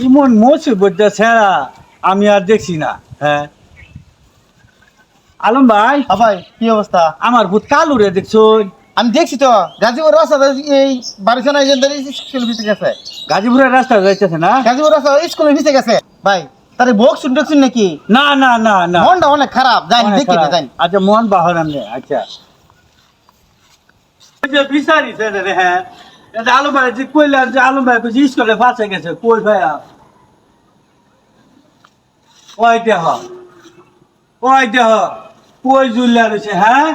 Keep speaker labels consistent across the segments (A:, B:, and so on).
A: ইমন মুসিবতটা ছেড়া আমি আর দেখছি না হ্যাঁ। আলম ভাই
B: হ্যাঁ ভাই কি অবস্থা?
A: আমার ভূত কালু রে দেখছ?
B: আমি দেখছি তো গাজীপুর রাস্তা এই বারিশানা এজেন্টার স্কুল ভিতরে গেছে।
A: গাজীপুরের রাস্তা যাইতেছে না?
B: গাজীপুর রাস্তা স্কুলের ভিতরে গেছে। ভাই তারে ভোগ শুন টকছুন নাকি?
A: না না না না।
B: মনটা অনেক খারাপ যাই দেখি না। যাই।
A: আচ্ছা মোহন বাহন আমনে আচ্ছা। ওই যে বিচারি রে হ্যাঁ আলম ভাই যে কইলাম যে আলম ভাই বুঝি স্কুলে ফাঁসে গেছে। কই ভাই ওই দেহ। ওই দেহ। কই জুল্লা রয়েছে হ্যাঁ?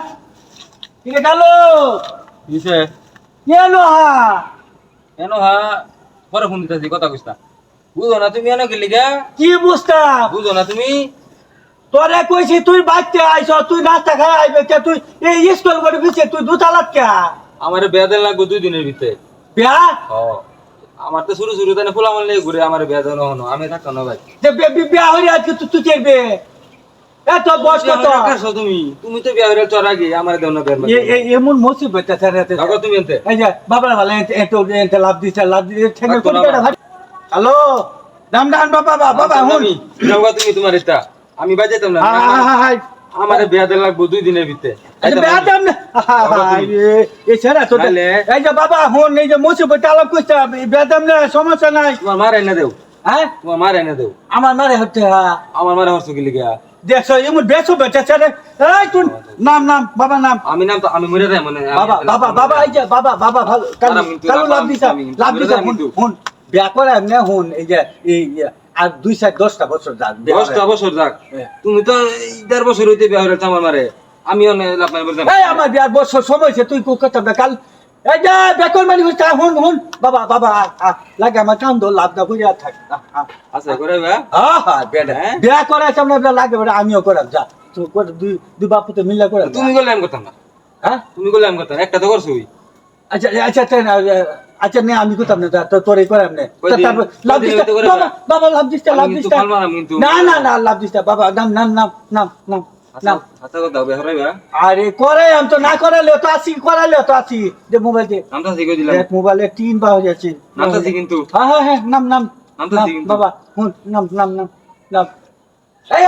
A: ঠিক আছে
C: দিছে
A: এলো হা?
C: কেন হা? পরে ফোন দিতেছি কথা কইস না। বুঝো না তুমি এনে গেলি গা
A: কি বুঝতাম
C: বুঝো না তুমি?
A: তোরে কইছি তুই বাচ্চা আইছ তুই নাস্তা খাই আইবে কে? তুই এই স্কুল করে দিছে তুই দুতালাত কে?
C: আমার বেদন লাগবে দুই দিনের ভিতরে।
A: বিয়া?
C: আমার তো শুরু শুরু তাই ফুলামল নিয়ে ঘুরে আমার বেদন হনো। আমি থাকতাম না ভাই।
A: যে বিয়া হইলে আজকে তুই তুই দেখবে। এত বয়স কত?
C: তুমি। তুমি তো বিয়া হইলে চর আগে আমার দেও না বের
A: এ- এ- এমন মুসিবত আছে রে এতে।
C: থাকো তুমি এনতে।
A: এই যে বাবা ভালো এত এত লাভ দিছে লাভ দিছে ঠেঙ্গে
C: থাকতো
A: কোন
C: না
A: ভাই। হ্যালো? দাম দাম বাবা বাবা হুন।
C: যাও তুমি তোমার এটা। আমি বাজাইতাম না। আমার বেদন লাগবে দুই দিনের ভিতরে।
A: আচ্ছা? এই যে বাবা হুন এই যে মুসিবত আলাপ কইছে বেয়া না সমস্যা নাই।
C: তোমার মার এনে দেও।
A: হ্যাঁ?
C: তোমার মার এনে দেও।
A: আমার মারে হচ্ছে
C: আমার মারে
A: দেখছ এমন বেচা এই তুই নাম নাম বাবা নাম।
C: আমি নাম তো আমি মরে যাই মনে
A: বাবা বাবা বাবা এই যে বাবা বাবা ভালো। কালু লাভ দিছা লাভ
C: আমি
A: দিছা হুন
C: কিন্তু।
A: করে এমনি হুন এই যে এই ইয়ে, আর দুই সাইড দশটা বছর যাক
C: দশটা। বছর যাক।
A: হ্যাঁ।
C: তুমি তো দেড় বছর হইতে বিয়া হইলে আমার মারে। আমি
A: আমার বিয়ার বছর সময় তুই কোক করতে কাল এই যে বেকল মানি হুন হুন। বাবা বাবা লাগে আমার কাম দো লাভ না বুঝে থাক আ, আ।
C: আচ্ছা করে বা।
A: হ্যাঁ বেটা? বিয়া করে সামনে লাগে বেটা আমিও করাম যা। দুই দুই বাপু তো মিল্লা করে
C: তুমি আমি করতাম না।
A: হ্যাঁ?
C: তুমি আমি করতাম একটা তো করছ
A: আচ্ছা আচ্ছা আচ্ছা না, আচ্ছা নে আমি কোথাও না তো তোর এই করে নে লাভ বাবা
C: না?
A: লাভ দিস্তা লাভ। না। না না লাভ দিস্তা বাবা নাম নাম নাম নাম নাম।
C: আচ্ছা
A: নাম
C: আচ্ছা কথা হবে হরাইবা
A: আরে করে আমি তো না করালে তো আসি করালে তো আসি যে মোবাইল দিয়ে
C: নামটা শিখে দিলাম
A: এক মোবাইলে তিন বার হয়ে যাচ্ছে
C: কিন্তু
A: হ্যাঁ হ্যাঁ হ্যাঁ নাম নাম
C: নামটা
A: নাম,
C: শিখ কিন্তু।
A: বাবা হুন নাম নাম নাম নাম এই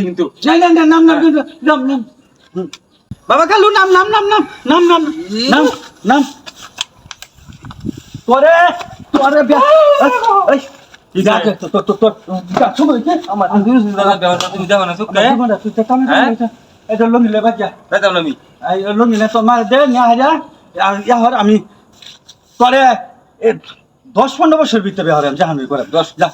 C: কিন্তু
A: না না না নাম নাম নাম নাম। বাবা কালু নাম নাম নাম নাম নাম নাম নাম নাম তোরে তোরে
C: আমি
A: করে দশ পনেরো বছর ভিতরে হারাম জাহান করে। দশ যা